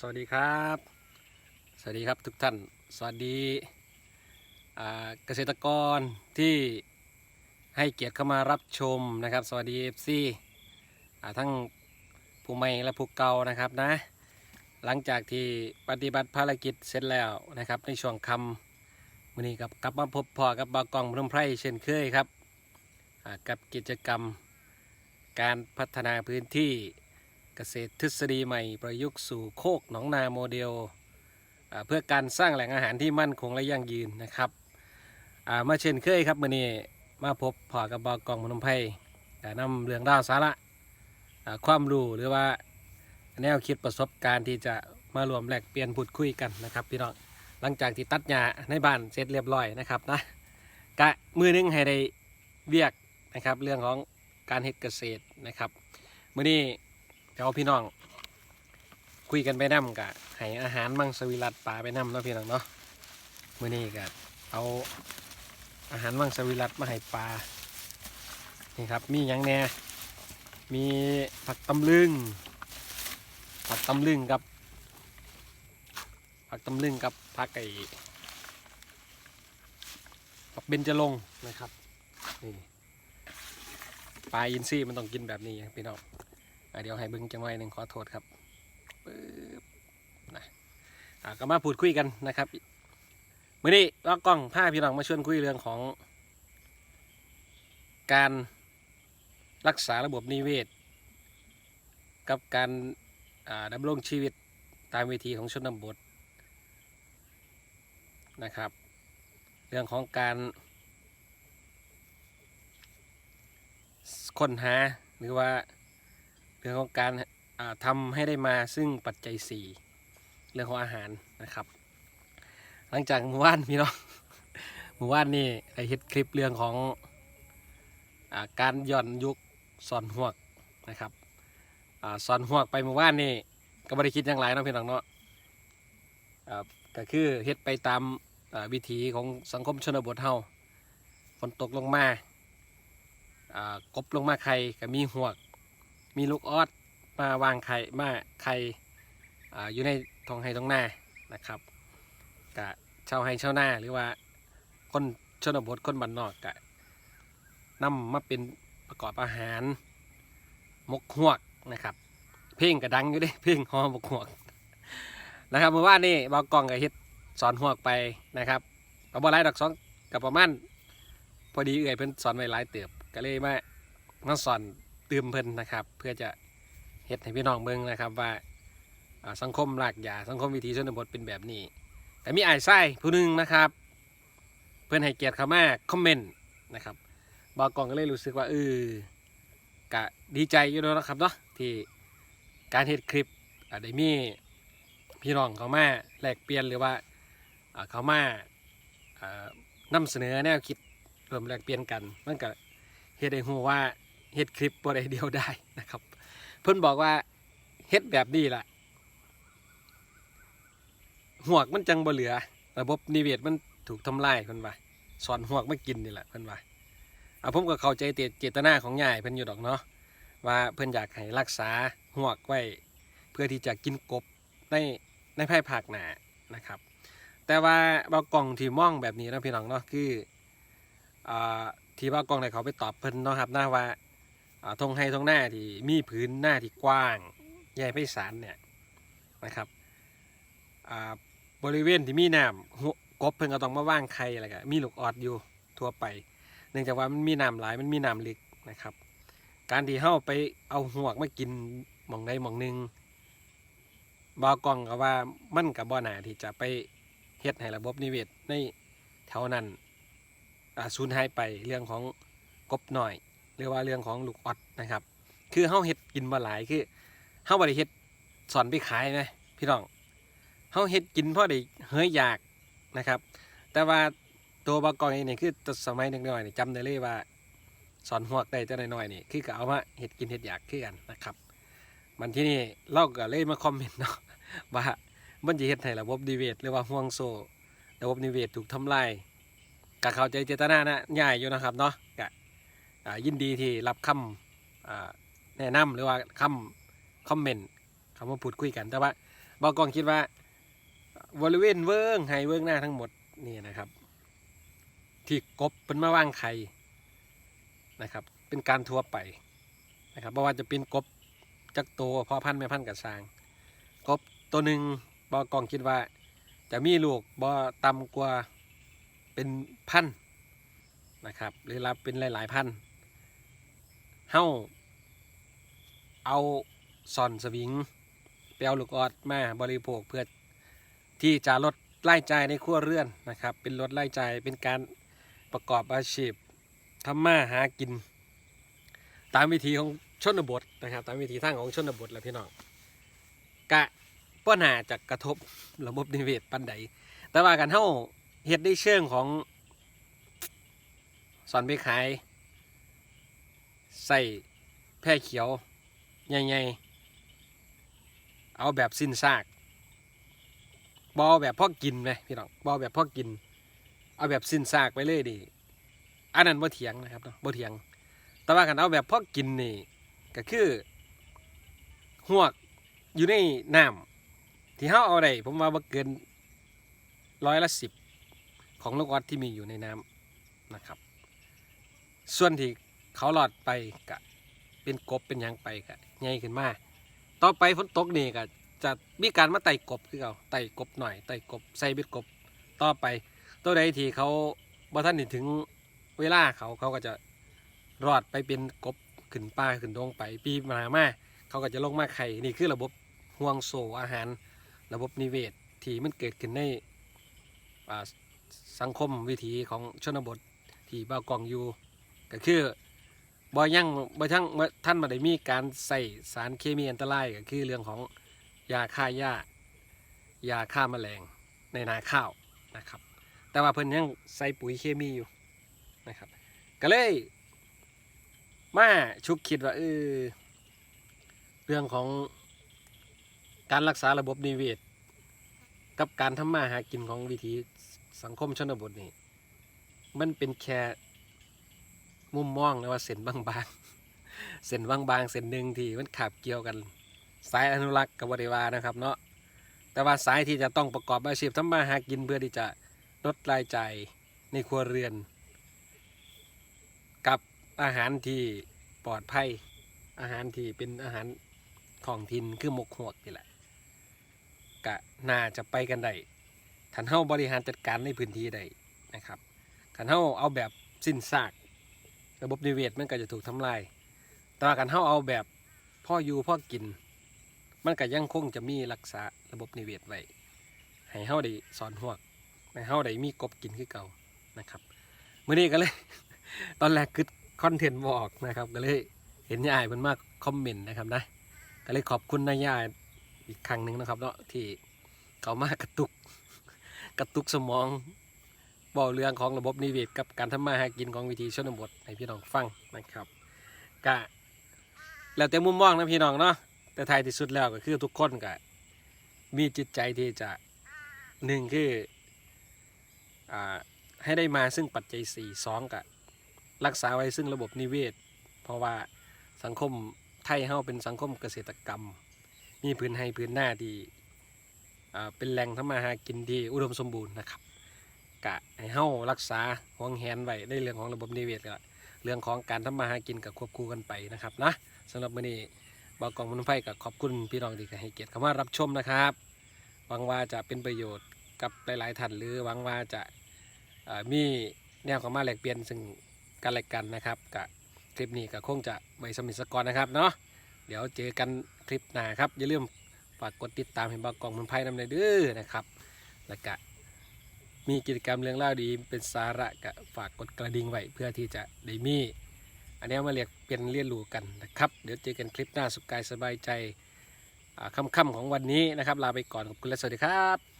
สวัสดีครับ สวัสดีครับทุกท่าน สวัสดีเกษตรกรที่ให้เกียรติเข้ามารับชมนะครับ สวัสดีเอฟซีทั้งผู้ใหม่และผู้เก่านะครับนะ หลังจากที่ปฏิบัติภารกิจเสร็จแล้วนะครับ ในช่วงคำวันนี้กับกลับมาพบพอกับบากองพนมไพรเช่นเคยครับกับกิจกรรมการพัฒนาพื้นที่ เกษตรทฤษฎีใหม่ประยุกต์สู่โคกหนองนาโมเดล เพื่อการสร้างแหล่งอาหารที่มั่นคงและยั่งยืนนะครับมาเช่นเคยครับมื่อนี้มาพบพอกับบอกองพนมไพแต่นำเรื่องราวสาระความรู้หรือว่าแนวคิดประสบการณ์ที่จะมารวมแลกเปลี่ยนพูดคุยกันนะครับพี่น้องหลังจากที่ตัดหญ้าในบ้านเสร็จเรียบร้อยนะครับนะกะมือหนึงให้ได้เวียกนะครับเรื่องของการเฮ็ดเกษตรนะครับมื่อนี้ เดี๋ยวพี่น้อง คุยกันไปนำกะให้อาหารมังสวิรัตปลาไปนำเนาะพี่น้องเนาะมื้อนี้กะเอาอาหารมังสวิรัตมาให้ปลานี่ครับมีหยังแหน่มีผักตำลึงผักตำลึงกับ ผักตำลึงกับผักไก่ผักเบญจรงนะครับนี่ปลาอินทรีมันต้องกินแบบนี้พี่น้อง เดี๋ยวให้เบิ้งจังไว้หนึ่งขอโทษครับปึ๊บนะอะก็มาพูดคุยกันนะครับมื่อนี้ว่ากล้องผ้าพี่น้องมาชวนคุยเรื่องของ การรักษาระบบนิเวศ กับการดำรงชีวิตตามวิธีของชนบทนะครับ เรื่องของการค้นหาหรือว่า เรื่องของการอ่าทำให้ได้มาซึ่งปัจจัย 4 เรื่องของอาหารนะครับ หลังจากเมื่อวานพี่น้องเมื่อวานนี่ได้เห็นคลิปเรื่องของอาการย่อนยุคสอนหวกนะครับอสอนหวกไปเมื่อวานนี่ก็ไม่ได้คิดอย่างไรเนาะพี่น้องเนาะก็คือเฮ็ดไปตามาวิถีของสังคมชนบทเฮาฝนตกลงมากบลงมาไข่ก็มีหวก มีลูกออดมาวางไข่มาไข่อ่อยู่ในท้องไห้ท้องนานะครับกะชาวไห้ชาวนาหรือว่าคนชนบทคนบ้านนอกกะนำมาเป็นประกอบอาหารมกหวกนะครับ เพลงกระดังอยู่ด้เพลงฮอมกหวกนะครับเมื่อวานนี่บอกกองกับเฮ็ดสอนหวกไปนะครับก็บ่หลายดอกสองกับประมาณพอดีเอื่อยเพิ่นสอนไว้หลายเติบก็เลยมามาสอน ตืมเพิ่นนะครับ เพื่อจะเฮ็ดให้พี่น้องเบิ่งนะครับว่าสังคมรากหญ้าสังคมวิถีชนบทเป็นแบบนี้ แต่มีไอ้ไส้ผู้หนึงนะครับ เพื่อนให้เกียรติเขามาคอมเมนต์นะครับบอกกองก็เลยรู้สึกว่าเออกะดีใจอยู่แล้วนะครับเนาะที่การเฮ็ดคลิปอาได้มีพี่น้องเขามาแลกเปลี่ยนหรือว่าเขามาอ่านำเสนอแนวคิดรวมแลกเปลี่ยนกันมันก็เฮ็ดให้ฮู้ว่า เฮ็ดคลิปบ่ได้เดียวได้นะครับ เพิ่นบอกว่าเฮ็ดแบบนี้ล่ะหวกมันจังบ่เหลือ ระบบนิเวศมันถูกทำลายเพิ่นว่าสอนหวกมากินนี่แหละเพิ่นว่าเอาผมก็เข้าใจเจตเจตนาของยายเพิ่นอยู่ดอกเนาะว่าเพิ่นอยากให้รักษาหวกไว้ เพื่อที่จะกินกบในในภายภาคหน้านะครับ แต่ว่าบากล่องที่มองแบบนี้นะพี่น้องเนาะคืออ่าที่ว่ากองไหนเขาไปตอบเพิ่นเนาะครับนะว่าอ่า ทงไฮทงหน้าที่มีผืนหน้าที่กว้างใหญ่ไพศาลเนี่ยนะครับบริเวณที่มีน้ำกบเพิ่นก็ต้องมาว่างไข่อะไรกันมีลูกออดอยู่ทั่วไป เนื่องจากว่ามันมีน้ำหลายมันมีน้ำลึกนะครับ การที่เฮาไปเอาหวกมากินหมองใดหมองหนึ่งบอกองก็ว่ามันกับบ่อหนาที่จะไปเฮ็ดให้ระบบนิเวศในแถวนั้นสูญหายไปเรื่องของกบหน่อย หรือว่าเรื่องของลูกออดนะครับ คือเฮาเฮ็ดกินมาหลายคือเฮาบ่ได้เฮ็ดสอนไปขายนะพี่น้องเฮาเฮ็ดกินเพราะได้เฮยอยากนะครับ แต่ว่าตัวบากองเองนี่คือตสมัยเด็กน้อยนี่จำได้เลยว่าสอนหวกได้แต่น้อยๆนี่คือก็เอามาเฮ็ดกินเฮ็ดอยากคือกันนะครับ มันที่นี่เราก็เลยมาคอมเมนต์เนาะว่ามันจะเฮ็ดให้ระบบนิเวศหรือว่าห่วงโซ่ระบบนิเวศถูกทำลายก็เข้าใจเจตนานะง่ายอยู่นะครับเนาะก็อ่า ยินดีที่รับคำแนะนำหรือว่าคำคอมเมนต์คำว่าพูดคุยกัน แต่ว่าบอกกองคิดว่าบริเวณเวิ้งไฮเวิ้งหน้าทั้งหมดนี่นะครับ ที่กบเป็นมาวางไข่นะครับ เป็นการทั่วไปนะครับเพราะว่าจะเป็นกบจักโตวพ่อพันธุ์แม่พันธุ์กับสร้าง กบตัวหนึ่งบอกองคิดว่า จะมีลูกบ่ต่ำกว่าเป็นพันนะครับหรือรับเป็นหลาย ๆ พัน เฮาเอาซอนสวิงไปเอาลูกออดมาบริโภคเพื่อที่จะลดรายจ่ายในครัวเรือนนะครับ เป็นลดรายจ่ายเป็นการประกอบอาชีพทำมาหากิน ตามวิธีของชนบทนะครับ ตามวิธีทางของชนบทแหละพี่น้องกะป้อนาจะกระทบระบบนิเวศปันใด แต่ว่ากันเท่าเฮ็ดได้เชิงของสอนไปขาย ใส่แพร่เขียวใหญ่ๆเอาแบบสิ้นซากบอแบบพ่อกินไหมพี่น้องบอแบบพ่อกิน เอาแบบสิ้นซากไปเลยดิอันนั้นบ่เถียงนะครับเนาะบ่เถียง แต่ว่ากันเอาแบบพ่อกินนี่ก็คือหวกอยู่ในน้ำที่เฮาเอาได้ผมว่าบ่เกินร้อยละสิบของลูกออดที่มีอยู่ในน้ำนะครับ ส่วนที่ เขาหลอดไปกะเป็นกบเป็นยังไปกะใหญ่ขึ้นมาต่อไปฝนตกนี่ก็จะมีการมาไต่กบคือเขาไต่กบหน่อยไต่กบใส่เบ็ดกบต่อไป ตัวใดที่เขาบ่ท่านถึงเวลาเขาเขาก็จะรอดไปเป็นกบขึ้นป้าขึ้นดงไป ปีมามาเขาก็จะลงมาไข่นี่คือระบบห่วงโซ่อาหาร ระบบนิเวศที่มันเกิดขึ้นในสังคมวิถีของชนบทที่บ้ากองอยู่ก็คือ บ่ยังบ่ทั้งบ่ท่านมาได้มีการใส่สารเคมีอันตรายก็คือเรื่องของยาฆ่าหญ้ายาฆ่าแมลงในนาข้าวนะครับ แต่ว่าเพิ่นยังใส่ปุ๋ยเคมีอยู่นะครับ ก็เลยมาชุกคิดว่าเออเรื่องของการรักษาระบบนิเวศ กับการทำมาหากินของวิถีสังคมชนบทนี่มันเป็นแค่ มุมมองหรือว่าเส้นบางๆ เส้นบางๆ เส้นหนึ่งที่มันขับเกี่ยวกัน สายอนุรักษ์กับบริวานะครับเนาะ แต่ว่าสายที่จะต้องประกอบอาชีพทำมาหากินเพื่อที่จะลดรายจ่ายในครัวเรือน กับอาหารที่ปลอดภัย อาหารที่เป็นอาหารของทินคือหมกหวกนี่แหละกะน่าจะไปกันได้ขันเฮ้าบริหารจัดการในพื้นที่ได้นะครับขันเฮ้าเอาแบบสิ้นซาก ระบบนิเวศมันก็จะถูกทำลาย แต่ว่าขันเฮ้าเอาแบบพ่ออยู่พ่อกิน มันก็ยังคงจะมีรักษาระบบนิเวศไว้ให้เฮ้าได้สอนหวกให้เฮ้าได้มีกบกินคือเก่านะครับมื่อนี้ก็เลย ตอนแรกคือคอนเทนต์บอกนะครับ ก็เลยเห็นยายมันมากคอมเมนต์นะครับนะก็เลยขอบคุณนายายอีกครั้งหนึ่งนะครับเนาะที่เขามากระตุก กระตุกสมอง บอกเรื่องของระบบนิเวศกับการทำมาหากินของวิถีชนบทให้พี่น้องฟังนะครับกะแล้วแต่มุมมองนะพี่น้องเนาะแต่ท้ายที่สุดแล้วก็คือทุกคนก็มีจิตใจที่จะหนึ่งคืออ่าให้ได้มาซึ่งปัจจัยสี่สองกะรักษาไว้ซึ่งระบบนิเวศ เพราะว่าสังคมไทยเฮาเป็นสังคมเกษตรกรรม มีพื้นให้พื้นหน้าที่อ่าเป็นแหล่งทำมาหากินที่อุดมสมบูรณ์นะครับ กะให้เฮารักษาห่วงแหนไว้ในเรื่องของระบบนิเวศก็เรื่องของการทำมาหากินกับควบคู่กันไปนะครับนะสำหรับมื้อนี้บอกกองมันไฟกับขอบคุณพี่น้องที่ให้เกียรติเข้ามารับชมนะครับหวังว่าจะเป็นประโยชน์กับหลายๆท่านหรือหวังว่าจะามีแนวเข้ามาแลกเปลี่ยนซึ่งกันและกันนะครับกับคลิปนี้ก็คงจะไว้สมิสกอนะครับเนาะเดี๋ยวเจอกันคลิปหน้าครับอย่าลืมฝากกดติดตามให้บางกองมันไพ่นำเลยเด้อนะครับ แล้วก็ มีกิจกรรมเรื่องเล่าดีเป็นสาระก็ฝากกดกระดิ่งไว้เพื่อที่จะได้มี อันนี้มาเรียกเป็นเรียนรู้กันนะครับ เดี๋ยวเจอกันคลิปหน้าสุขกายสบายใจอ่าค่ำๆของวันนี้นะครับ ลาไปก่อนขอบคุณและสวัสดีครับ